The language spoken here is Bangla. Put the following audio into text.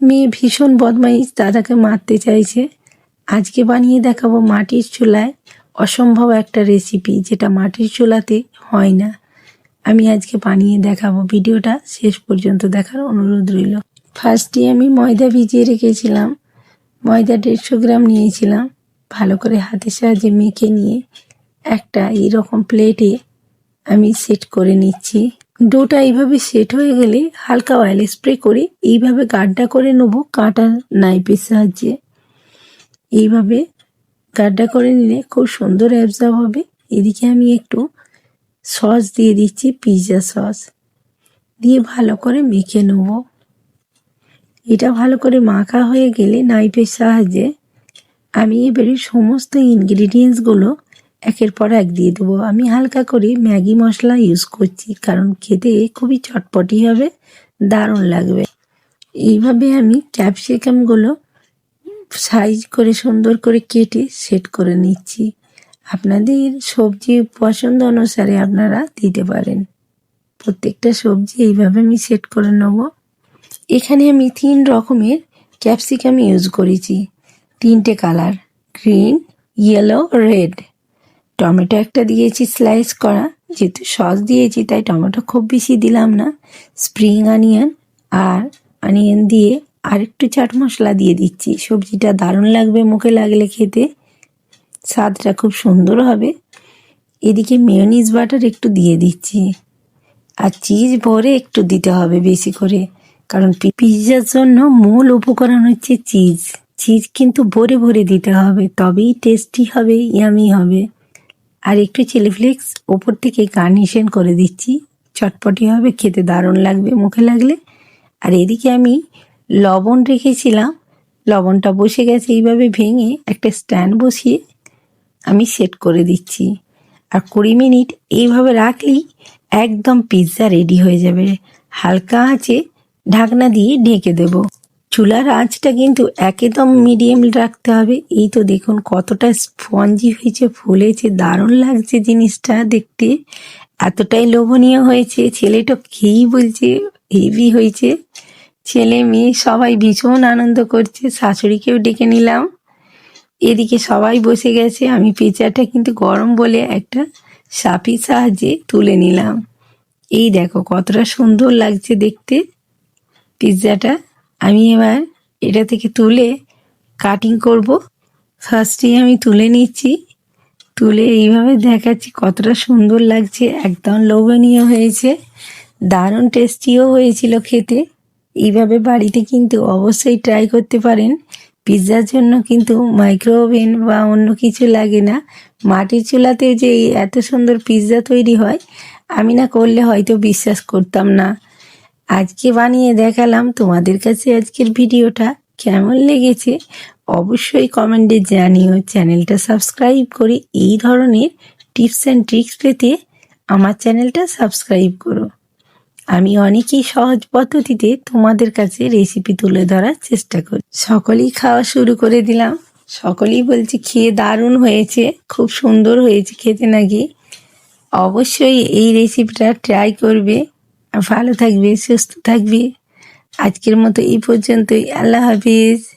মেয়ে ভীষণ বদমাইশ দাদাকে মারতে চাইছে। আজকে বানিয়ে দেখাবো মাটির চুলায় অসম্ভব একটা রেসিপি যেটা মাটির চুলাতে হয় না। আমি আজকে বানিয়ে দেখাবো। ভিডিওটা শেষ পর্যন্ত দেখার অনুরোধ রইল। ফার্স্টে আমি ময়দা ভিজিয়ে রেখেছিলাম। ময়দা দেড়শো গ্রাম নিয়েছিলাম। ভালো করে হাতের সাহায্যে মেখে নিয়ে একটা এইরকম প্লেটে আমি সেট করে নিচ্ছি। ডোটা এইভাবে সেট হয়ে গেলে হালকা অয়েল স্প্রে করে এইভাবে গাড্ডা করে নেব কাঁটা নাইফের সাহায্যে। এইভাবে গাড্ডা করে নিলে খুব সুন্দর অ্যাবজার্ভ হবে। এদিকে আমি একটু সস দিয়ে দিচ্ছি পিৎজা সস দিয়ে ভালো করে মেখে নেব। এটা ভালো করে মাখা হয়ে গেলে নাইফের সাহায্যে আমি এবারে সমস্ত ইনগ্রিডিয়েন্টসগুলো একের পর এক দিয়ে দেবো। আমি হালকা করে ম্যাগি মশলা ইউজ করছি, কারণ খেতে খুবই চটপটি হবে, দারুণ লাগবে। এইভাবে আমি ক্যাপসিকামগুলো সাইজ করে সুন্দর করে কেটে সেট করে নিচ্ছি। আপনাদের সবজি পছন্দ অনুসারে আপনারা দিতে পারেন। প্রত্যেকটা সবজি এইভাবে আমি সেট করে নেব। এখানে আমি তিন রকমের ক্যাপসিকাম ইউজ করেছি। তিনটে colour green yellow red tomato একটা দিয়েছি স্লাইস করা। যেহেতু সস দিয়েছি, তাই টমেটো খুব বেশি দিলাম না। স্প্রিং অনিয়ন আর অনিয়ন দিয়ে আর একটু চাট মশলা দিয়ে দিচ্ছি। সবজিটা দারুণ লাগবে মুখে লাগলে খেতে। স্বাদটা খুব সুন্দর হবে। এদিকে মেয়নিজ বাটার একটু দিয়ে দিচ্ছি। আর চিজ ভরে একটু দিতে হবে বেশি করে। কারণ পিৎজার জন্য মূল উপকরণ হচ্ছে চিজ চিজ কিন্তু ভরে ভরে দিতে হবে, তবেই টেস্টি হবে ইয়ামি হবে। আর একটু চিলি ফ্লেক্স ওপর থেকে গার্নিশন করে দিচ্ছি। চটপটি হবে, খেতে দারুণ লাগবে মুখে লাগলে। আর এদিকে আমি লবণ রেখেছিলাম। লবণটা বসে গেছে এইভাবে ভেঙে একটা স্ট্যান্ড বসিয়ে আমি সেট করে দিচ্ছি। আর কুড়ি মিনিট এইভাবে রাখলেই একদম পিৎজা রেডি হয়ে যাবে। হালকা আঁচে ঢাকনা দিয়ে ঢেকে দেব। চুলার আঁচটা কিন্তু একদম মিডিয়াম রাখতে হবে। এই তো দেখুন কতটা স্পঞ্জি হয়েছে, ফুলেছে, দারুণ লাগছে জিনিসটা দেখতে। এতটাই লোভনীয় হয়েছে, ছেলেটা খেয়েই বলছে হেভি হয়েছে। ছেলে, মেয়ে সবাই ভীষণ আনন্দ করছে, শাশুড়িকেও ডেকে নিলাম। এদিকে সবাই বসে গেছে, আমি পিৎজাটা কিন্তু গরম বলে একটা সাপির সাহায্যে তুলে নিলাম। এই দেখো কতটা সুন্দর লাগছে দেখতে পিৎজাটা আমি এবার এটা থেকে তুলে কাটিং করব। ফার্স্টে আমি তুলে নিচ্ছি। তুলে এইভাবে দেখাচ্ছি কতটা সুন্দর লাগছে। একদম লোভনীয় হয়েছে। দারুণ টেস্টিও হয়েছিল খেতে। এইভাবে বাড়িতে কিন্তু অবশ্যই ট্রাই করতে পারেন। পিৎজার জন্য কিন্তু মাইক্রো ওভেন বা অন্য কিছু লাগে না। মাটির চুলাতে যে এত সুন্দর পিৎজা তৈরি হয়, আমি না করলে হয়তো বিশ্বাস করতাম না। আজকে বানিয়ে দেখালাম তোমাদের কাছে আজকের ভিডিওটা। কেমন লেগেছে? অবশ্যই কমেন্টে জানিও। চ্যানেলটা সাবস্ক্রাইব করে এই ধরনের টিপস অ্যান্ড ট্রিক্স পেতে আমার চ্যানেলটা সাবস্ক্রাইব করো। আমি অনেকই সহজ পদ্ধতিতে তোমাদের কাছে রেসিপি তুলে ধরার চেষ্টা করি। সকলেই খাওয়া শুরু করে দিলাম। সকলেই বলছে, খেয়ে দারুণ হয়েছে। খুব সুন্দর হয়েছে খেতে নাকি? অবশ্যই এই রেসিপিটা ট্রাই করবে। ভালো থাকবে সুস্থ থাকবে। আজকের মতো এই পর্যন্তই। আল্লাহ হাফিজ।